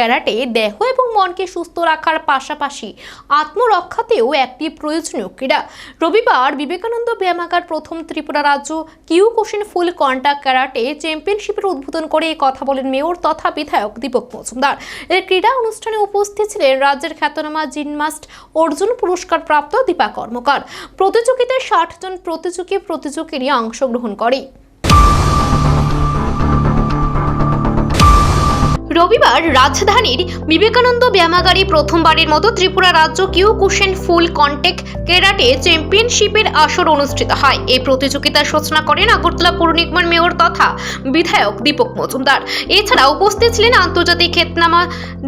Karate দেহ এবং মনকে সুস্থ রাখার পাশাপাশি আত্মরক্ষাতেও একটি প্রয়োজনীয় ক্রীড়া। রবিবার বিবেকানন্দ ব্যায়ামাগার প্রথম ত্রিপুরা রাজ্য kyokushin full contact karate চ্যাম্পিয়নশিপের উদ্বোধন করে কথা বলেন মেয়র তথা বিধায়ক দীপক মজুমদার। এর ক্রীড়া অনুষ্ঠানে উপস্থিত ছিলেন রাজ্যের খ্যাতনামা জিনমাস্ট অর্জুন পুরস্কার প্রাপ্ত দীপা কর্মকার। প্রতিযোগিতায় ষাট জন প্রতিযোগী প্রতিযোগিনী অংশগ্রহণ করে। রবিবার রাজধানীর বিবেকানন্দ ব্যায়ামাগারে প্রথমবারের মতো ত্রিপুরা রাজ্য কিউ কুশেন ফুল কন্টেক কেরাটে চ্যাম্পিয়নশিপের আসর অনুষ্ঠিত হয়। এই প্রতিযোগিতার সূচনা করেন আগরতলা পৌর নিগমের মেয়র তথা বিধায়ক দীপক মজুমদার। এছাড়া উপস্থিত ছিলেন আন্তর্জাতিক খ্যাতনামা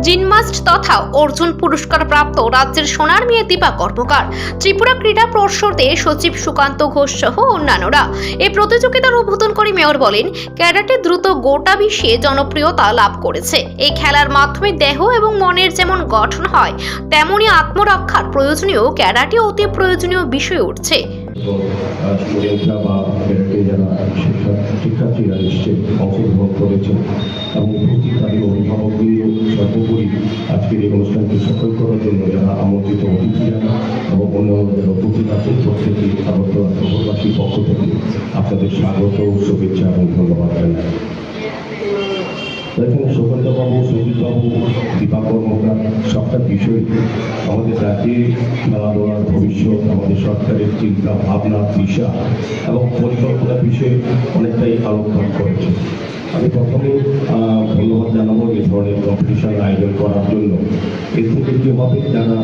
জিনমাস্ট তথা অর্জুন পুরস্কার প্রাপ্ত রাজ্যের সোনার মেয়ে দীপা কর্মকার। ত্রিপুরা ক্রীড়া পর্ষদের সচিব সুকান্ত ঘোষ সহ অন্যান্যরা। এই প্রতিযোগিতার উদ্বোধন করে মেয়র বলেন, ক্যারাটে দ্রুত গোটা বিশ্বে জনপ্রিয়তা লাভ করেছে। এই খেলার মাধ্যমে দেহ এবং মনের যেমন গঠন হয়, তেমনি আত্মরক্ষার প্রয়োজনীয় ক্যারাটে অতি প্রয়োজনীয় বিষয় উঠছে। আপনাদের স্বাগত শুভেচ্ছা এবং ধন্যবাদ জানাই। দেখেন সুগন্ধবাবু সুজিতবাবু দীপা কর্মকার সবটা বিষয় আমাদের রাজ্যে খেলাধুলার ভবিষ্যৎ, আমাদের সরকারের চিন্তা, ভাবনা, দিশা এবং পরিকল্পনা বিষয়ে অনেকটাই আলোকপাত করেছে। আমি প্রথমে ধন্যবাদ জানাব এই ধরনের কম্পিটিশন আয়োজন করার জন্য। এর থেকে কি হবে যারা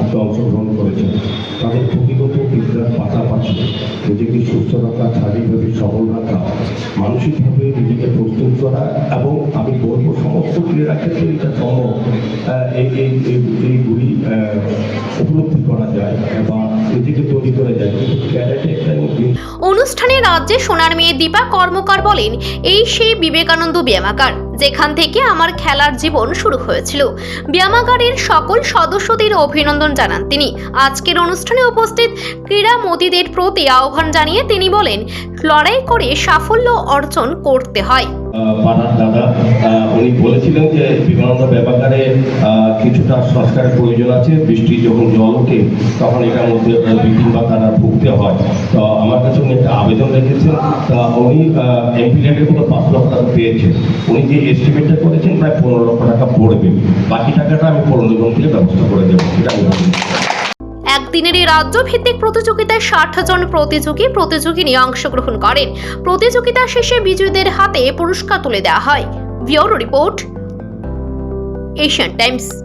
আপনি অংশগ্রহণ করেছেন, তাদের প্রতিগত বিদ্যার পাশাপাশি নিজেকে সুস্থ রাখা শারীরিকভাবে সবল রাখা, মানসিকভাবে নিজেকে ক্রীড়া উপলব্ধি করা যায় বা নিজেকে তৈরি করা যায়। অনুষ্ঠানে রাজ্যে সোনার মেয়ে দীপা কর্মকার বলেন, এই সেই বিবেকানন্দ ব্যায়ামাগার, যেখান থেকে আমার খেলার জীবন শুরু হয়েছিল। ব্যায়ামাগারের সকল সদস্যদের অভিনন্দন জানান তিনি। আজকের অনুষ্ঠানে উপস্থিত ক্রীড়ামোদীদের প্রতি আহ্বান জানিয়ে তিনি বলেন, লড়াই করে সাফল্য অর্জন করতে হয়। পাড়ার দাদা। উনি বলেছিলেন যে বিমানন্দ ব্যাপারে কিছুটা সংস্কারের প্রয়োজন আছে। বৃষ্টি যখন জল ওঠে, তখন এটার মধ্যে ব্লিডিং বা তারা ভুগতে হয়। তো আমার কাছে উনি একটা আবেদন রেখেছেন। তা উনি এমপিলেটের মতো পাঁচ লক্ষ টাকা পেয়েছেন উনি যে এস্টিমেটটা করেছেন, প্রায় পনেরো লক্ষ টাকা পড়বে। বাকি টাকাটা আমি পৌর নিগম থেকে ব্যবস্থা করে দেবো। এটা একদিনের এই রাজ্য ভিত্তিক প্রতিযোগিতায় ষাট জন প্রতিযোগী প্রতিযোগী নিয়ে অংশগ্রহণ করেন। প্রতিযোগিতা শেষে বিজয়ীদের হাতে পুরস্কার তুলে দেওয়া হয়। Bureau report, Asian Times.